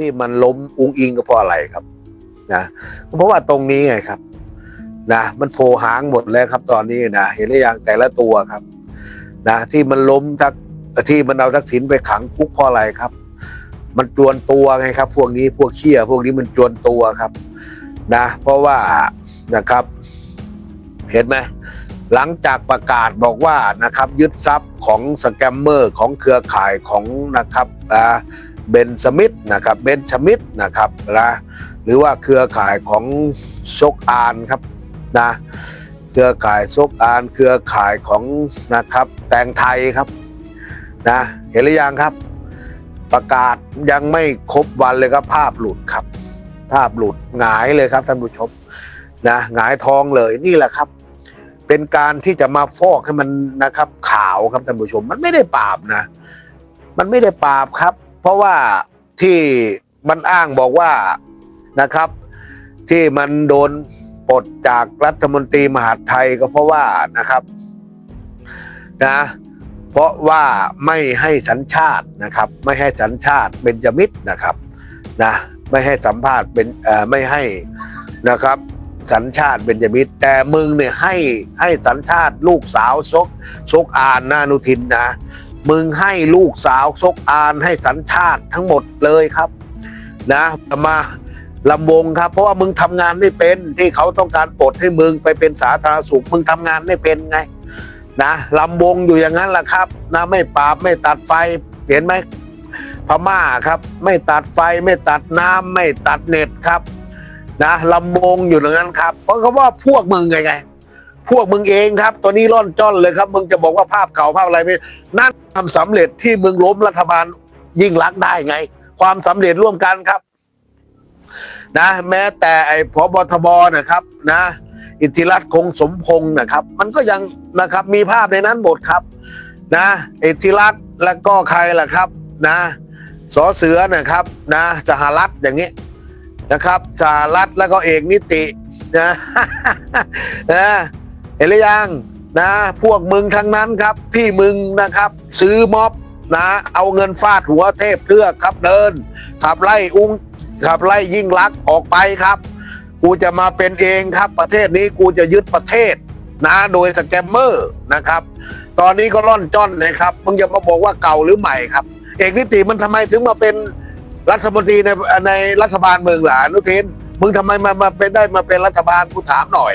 ที่มันล้มอุงอิงก็เพราะอะไรครับนะเพราะว่าตรงนี้ไงครับนะมันโผล่หางหมดแล้วครับ ตอนนี้นะเห็นหรือยังแต่ละตัวครับนะที่มันล้มทักที่มันเอาทักษิณไปขังคุกเพราะอะไรครับ มันจวนตัวไงครับ พวกนี้พวกเขี้ยพวกนี้มันจวนตัวครับนะ เพราะว่านะครับ เห็นไหมหลังจากประกาศบอกว่านะครับ ยึดทรัพย์ของสแกมเมอร์ของเครือข่ายของนะครับอ่า เบนสมิธนะครับเบนชมิธนะครับนะหรือว่าเครือข่ายของซกอานครับนะเครือข่ายซกอาน เครือข่ายของนะครับแตงไทยครับนะเห็นหรือยังครับ ประกาศยังไม่ครบวันเลยครับภาพหลุดครับ ภาพหลุดหงายเลยครับท่านผู้ชมนะหงายทองเลยนี่แหละครับ เป็นการที่จะมาฟอกให้มันนะครับ ขาวครับท่านผู้ชม มันไม่ได้ปราบนะ มันไม่ได้ปราบครับ เพราะว่าที่มันอ้างบอกว่านะครับ ที่มันโดนปลดจากรัฐมนตรีมหาดไทยก็เพราะว่านะครับนะเพราะว่าไม่ให้สัญชาตินะครับ ไม่ให้สัญชาติเบนจามิตรนะครับนะไม่ให้สัมภาษณ์เป็นเอ่อไม่ให้นะครับ สัญชาติเบนจามิตรแต่มึงเนี่ยให้ให้สัญชาติลูกสาวซกซกอานนานุทินนะ มึงให้ลูกสาวซกอานให้สัญชาติทั้งหมดเลยครับ นะมาลำวงครับ เพราะว่ามึงทำงานไม่เป็นที่เขาต้องการปลดให้มึงไปเป็นสาธารณสุขมึงทำงานไม่เป็นไง นะลำวงอยู่อย่างนั้นแหละครับ นะไม่ปราบไม่ตัดไฟเห็นไหมพม่าครับ ไม่ตัดไฟไม่ตัดน้ำไม่ตัดเน็ตครับ นะลำวงอยู่อย่างนั้นครับ เพราะเขาว่าพวกมึงไงไง พวกมึงเองครับ ตัวนี้ร่อนจ้อนเลยครับ มึงจะบอกว่าภาพเก่าภาพอะไรไม่นั่นทำสำเร็จที่มึงล้มรัฐบาลยิ่งรักได้ไง ความสำเร็จร่วมกันครับ นะ แม้แต่ไอ้พบทบนะครับ นะ อิทธิรัตน์คงสมพงศ์นะครับ มันก็ยังนะครับ มีภาพในนั้นหมดครับ นะ อิทธิรัตน์แล้วก็ใครล่ะครับ นะสอเสือนะครับ นะสหรัฐอย่างนี้นะครับสหรัฐแล้วก็เอกนิตินะนะ เห็นหรือยังนะ พวกมึงทั้งนั้นครับ ที่มึงนะครับ ซื้อม็อบนะ เอาเงินฟาดหัวเทพเทือกครับเดิน ขับไล่อุ้งขับไล่ยิ่งลักออกไปครับ กูจะมาเป็นเองครับ ประเทศนี้กูจะยึดประเทศนะโดยสแกมเมอร์นะครับ ตอนนี้ก็ร่อนจ้อนเลยครับมึงอย่ามาบอกว่าเก่าหรือใหม่ครับ เอกนิติมันทำไมถึงมาเป็นรัฐมนตรีในในรัฐบาลเมืองหลานุทินมึงทำไมมามาเป็นได้มาเป็นรัฐบาลกูถามหน่อย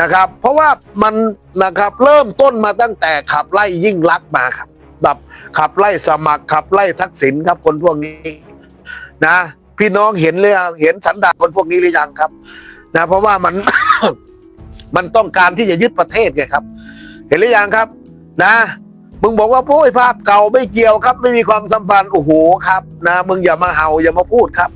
นะครับ เพราะว่ามันนะครับเริ่มต้นมาตั้งแต่ขับไล่ยิ่งลักมาครับแบบขับไล่สมัครขับไล่ทักษิณครับคนพวกนี้นะ พี่น้องเห็นเลยงเห็นสันดานคนพวกนี้หรือยังครับ นะ เพราะว่ามัน มันต้องการที่จะยึดประเทศไงครับ เห็นหรือยังครับ นะมึงบอกว่าโอ้ยภาพเก่าไม่เกี่ยวครับ ไม่มีความสัมพันธ์โอ้โหครับ นะมึงอย่ามาเห่าอย่ามาพูดครับ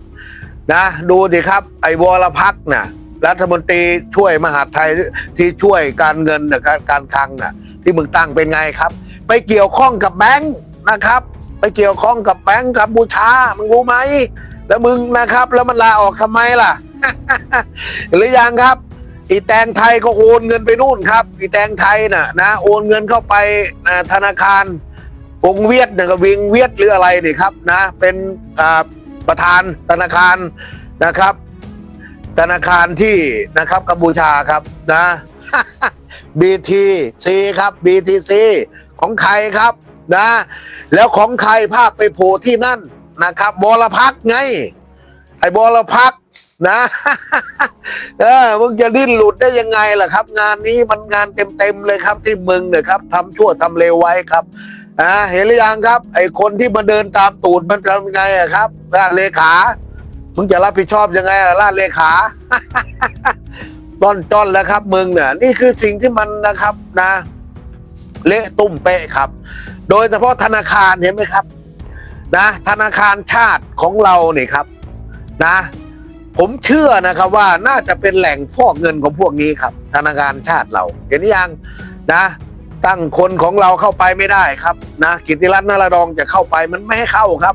นะ ดูดิครับ ไอ้วรพักษ์น่ะ รัฐมนตรีช่วยมหาดไทยที่ช่วยการเงินการการคลังน่ะที่มึงตั้งเป็นไงครับ ไปเกี่ยวข้องกับแบงค์นะครับ ไปเกี่ยวข้องกับแบงค์กัมพูชามึงรู้ไหมแล้วมึงนะครับ แล้วมันลาออกทำไมล่ะ หรือยังครับอีแตงไทยก็โอนเงินไปนู่นครับอีแตงไทยน่ะนะโอนเงินเข้าไปนะธนาคารวงเวียดเนี่ยก็วิงเวียดหรืออะไรนี่ครับนะเป็นประธานธนาคารนะครับ ธนาคารที่นะครับกัมพูชาครับนะ BTC ครับ BTC ของใครครับนะ แล้วของใครภาพไปโผล่ที่นั่นนะครับบรพักไง ไอ้บรพักนะเออมึงจะดิ้นหลุดได้ยังไงล่ะครับ งานนี้มันงานเต็มๆเลยครับที่มึงเนี่ยครับทำชั่วทำเลวไว้ครับอ่าเห็นหรือยังครับ ไอ้คนที่มาเดินตามตูดมันทำยังไงอะครับเลขา มึงจะรับผิดชอบยังไงล่ะราชเลขาต้อนจอนแล้วครับมึงเนี่ยนี่คือสิ่งที่มันนะครับนะ เละตุ้มเป๊ะครับ โดยเฉพาะธนาคารเห็นไหมครับ นะ ธนาคารชาติของเราเนี่ยครับ นะ ผมเชื่อนะครับว่าน่าจะเป็นแหล่งฟอกเงินของพวกนี้ครับ ธนาคารชาติเราเห็นยังนะ ตั้งคนของเราเข้าไปไม่ได้ครับ นะกิติรัตน์นารดองจะเข้าไปมันไม่ให้เข้าครับ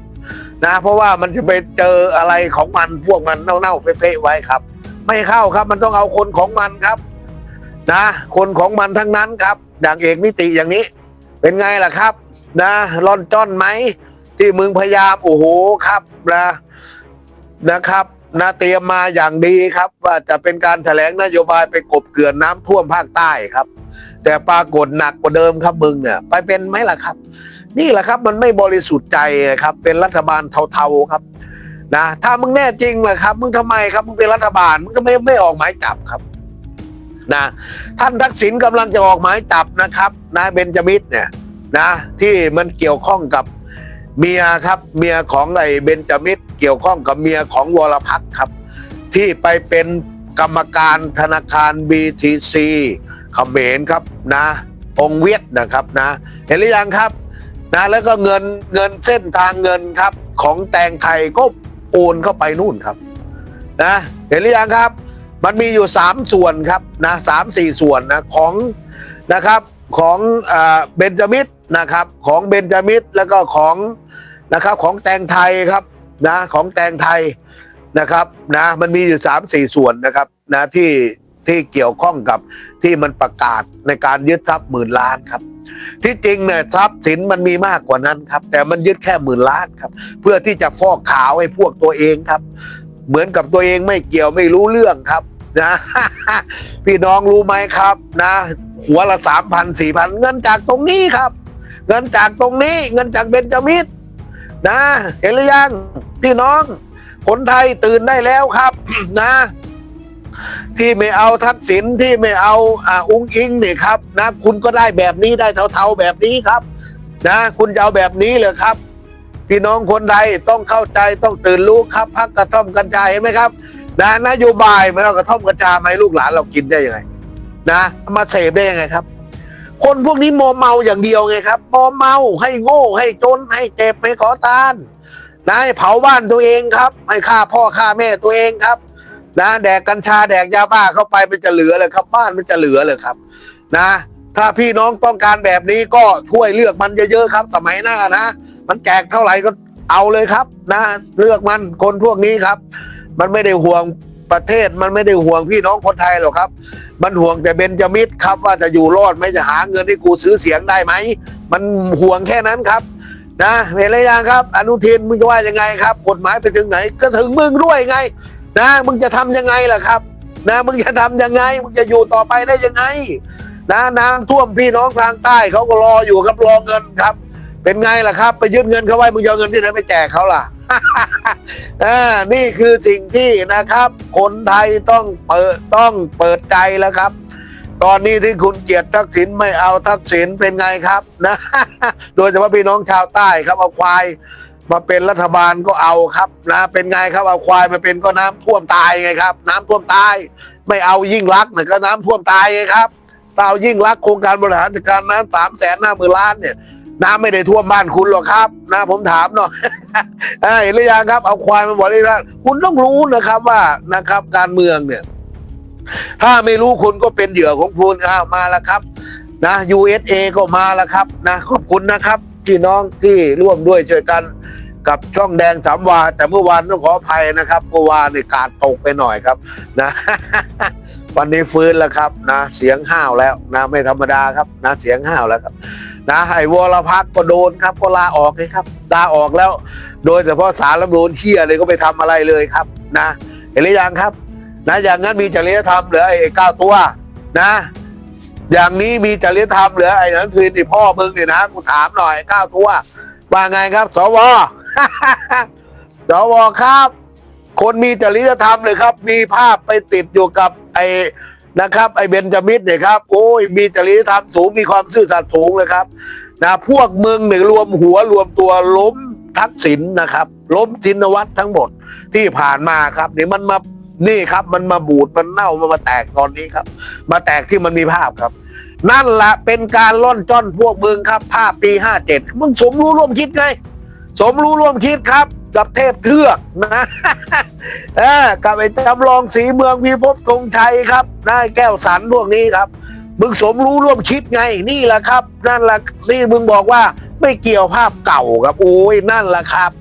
นะ เพราะว่ามันจะไปเจออะไรของมันพวกมันเน่าๆเฟะๆไว้ครับ ไม่เข้าครับมันต้องเอาคนของมันครับ นะ คนของมันทั้งนั้นครับ ดังเอกนิติอย่างนี้ เป็นไงล่ะครับ นะร่อนจ้อนไหมที่มึงพยายามโอ้โหครับนะนะครับนะเตรียมมาอย่างดีครับ ว่าจะเป็นการแถลงนโยบายไปกบเกลื่อนน้ำท่วมภาคใต้ครับ แต่ปรากฏหนักกว่าเดิมครับมึงเนี่ย ไปเป็นไหมล่ะครับ นี่แหละครับมันไม่บริสุทธิ์ใจครับ เป็นรัฐบาลเทาๆครับนะถ้ามึงแน่จริงล่ะครับ มึงทำไมครับมึงเป็นรัฐบาลมึงก็ไม่ไม่ออกหมายจับครับนะท่านทักษิณกำลังจะออกหมายจับนะครับนายเบนจามิดเนี่ยนะที่มันเกี่ยวข้องกับเมียครับเมียของไอ้เบนจามิดเกี่ยวข้องกับเมียของวรพัฒน์ครับ ที่ไปเป็นกรรมการธนาคาร BTC เขมรครับนะองเวียดนะครับนะ เห็นหรือยังครับ นะแล้วก็เงินเงินเส้นทางเงินครับ ของแตงไทยก็โอนเข้าไปนู่นครับนะเห็นหรือยังครับ มันมีอยู่สามส่วนครับนะสามสี่ส่วนนะของนะครับของเบนจามิดนะครับของเบนจามิดแล้วก็ของนะครับของแตงไทยครับนะของแตงไทยนะครับนะมันมีอยู่สามสี่ส่วนนะครับนะที่ ที่เกี่ยวข้องกับที่มันประกาศในการยึดทรัพย์หมื่นล้านครับ ที่จริงเนี่ยทรัพย์สินมันมีมากกว่านั้นครับ แต่มันยึดแค่หมื่นล้านครับ เพื่อที่จะฟอกขาวให้พวกตัวเองครับ เหมือนกับตัวเองไม่เกี่ยวไม่รู้เรื่องครับนะพี่น้องรู้ไหมครับนะ หัวละสามพันสี่พันเงินจากตรงนี้ครับ เงินจากตรงนี้ เงินจากเบนจามิดนะเห็นหรือยังพี่น้องคนไทยตื่นได้แล้วครับนะ ที่ไม่เอาทักษิณที่ไม่เอาอ่าอุ้งอิงเนี่ยครับนะคุณก็ได้แบบนี้ได้เทาๆแบบนี้ครับ นะคุณจะเอาแบบนี้เลยครับพี่น้องคนไทยต้องเข้าใจต้องตื่นรู้ครับพักกระท่อมกัญชาเห็นไหมครับนะนโยบายมันเอากระท่อมกัญชามาให้ลูกหลานเรากินได้ยังไง นะมาเสพได้ยังไงครับ คนพวกนี้โมเมาอย่างเดียวไงครับโมเมาให้โง่ให้จนให้เจ็บให้ขอทานนะให้เผาบ้านตัวเองครับ ให้ฆ่าพ่อฆ่าแม่ตัวเองครับ นะแดกกัญชาแดกยาบ้าเข้าไปมันจะเหลือเลยครับ บ้านมันจะเหลือเลยครับ นะ ถ้าพี่น้องต้องการแบบนี้ก็ช่วยเลือกมันเยอะๆครับ สมัยหน้านะ มันแจกเท่าไหร่ก็เอาเลยครับ นะ เลือกมันคนพวกนี้ครับ มันไม่ได้ห่วงประเทศมันไม่ได้ห่วงพี่น้องคนไทยหรอกครับ มันห่วงแต่เบนจามิดครับว่าจะอยู่รอดไหมจะหาเงินที่กูซื้อเสียงได้ไหม มันห่วงแค่นั้นครับ นะเห็นหรือยังครับ อนุทินมึงจะว่ายังไงครับ กฎหมายไปถึงไหนก็ถึงมึงด้วยไง นะมึงจะทำยังไงล่ะครับ นะมึงจะทำยังไง มึงจะอยู่ต่อไปได้ยังไง นะน้ำท่วมพี่น้องทางใต้เขาก็รออยู่ครับรอเงินครับ เป็นไงล่ะครับ ไปยึดเงินเขาไว้มึงจะเอาเงินที่ไหนไปแจกเขาล่ะอ่านี่คือสิ่งที่นะครับ คนไทยต้องเปิดต้องเปิดใจแล้วครับ ตอนนี้ที่คุณเกียรติทักษิณไม่เอาทักษิณเป็นไงครับนะ โดยเฉพาะพี่น้องชาวใต้ครับเอาควาย มาเป็นรัฐบาลก็เอาครับนะเป็นไงครับเอาควายมาเป็นก็น้ำท่วมตายไงครับ น้ำท่วมตาย ไม่เอายิ่งรักเนี่ยก็น้ำท่วมตายไงครับถ้าเอายิ่งรักโครงการบริหารจัดการน้ำสามแสนหน้าหมื่นล้านเนี่ยน้ำไม่ได้ท่วมบ้านคุณหรอกครับนะผมถามหน่อยเอ้ยเห็นหรือยังครับ เอาควายมาบอกเลยนะคุณต้องรู้นะครับว่านะครับ การเมืองเนี่ย ถ้าไม่รู้คุณก็เป็นเหยื่อของคุณอ้าวมาแล้วครับ นะ USA ก็มาแล้วครับ นะขอบคุณนะครับพี่น้องที่ร่วมด้วยช่วยกัน กับช่องแดงสามวา แต่เมื่อวานต้องขออภัยนะครับเมื่อวานนี่กาดตกไปหน่อยครับนะ วันนี้ฟื้นแล้วครับนะเสียงห้าวแล้วนะไม่ธรรมดาครับนะเสียงห้าวแล้วครับ นะไอ้วรพักก็โดนครับก็ลาออกเลยครับลาออกแล้ว โดยเฉพาะสารรัฐธรรมนูญเที่ยเลยก็ไปทำอะไรเลยครับนะ เห็นหรือยังครับ นะอย่างนั้นมีจริยธรรมหลือไอ้เก้าตัวนะอย่างนี้มีจริยธรรมเหลือไอ้นั้นคือที่พ่อมึงเนี่ยนะกูถามหน่อยเก้าตัวว่าไงครับ สว สวครับ คนมีจริยธรรมเลยครับ มีภาพไปติดอยู่กับไอ้นะครับ ไอ้เบนจามิดเนี่ยครับ โอ้ย มีจริยธรรมสูงมีความซื่อสัตย์สูงเลยครับนะพวกมึงเนี่ยรวมหัวรวมตัวล้มทักษิณนะครับ ล้มทินวัตรทั้งหมดที่ผ่านมาครับนี่มันมานี่ครับ มันมาบูดมันเน่ามันมาแตกตอนนี้ครับ มาแตกที่มันมีภาพครับ นั่นแหละเป็นการล่อนจ้อนพวกมึงครับ ภาพปีห้าเจ็ดมึงสมรู้ร่วมคิดไง สมรู้ร่วมคิดครับ กับเทพเทือกนะกับไอ้จำลองสีเมืองพิภพธงชัยครับนายแก้วสันพวกนี้ครับมึงสมรู้ร่วมคิดไงนี่แหละครับ นั่นแหละนี่มึงบอกว่าไม่เกี่ยวภาพเก่าครับ โอ้ยนั่นแหละครับ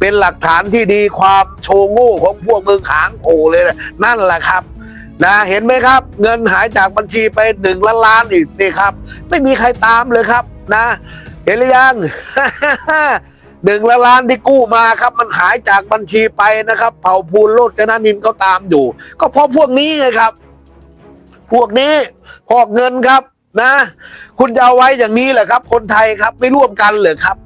เป็นหลักฐานที่ดีความโชว์โง่ของพวกมึงหางโผเลยนะนั่นแหละครับนะเห็นไหมครับ เงินหายจากบัญชีไปหนึ่งล้านล้านอีกนี่ครับ ไม่มีใครตามเลยครับนะ เห็นหรือยัง หนึ่งละล้านที่กู้มาครับ มันหายจากบัญชีไปนะครับ เผ่าพูนโลดกนานินเขาตามอยู่ ก็เพราะพวกนี้ไงครับ พวกนี้พอกเงินครับนะ คุณจะเอาไว้อย่างนี้แหละครับ คนไทยครับไม่ร่วมกันเหรอครับ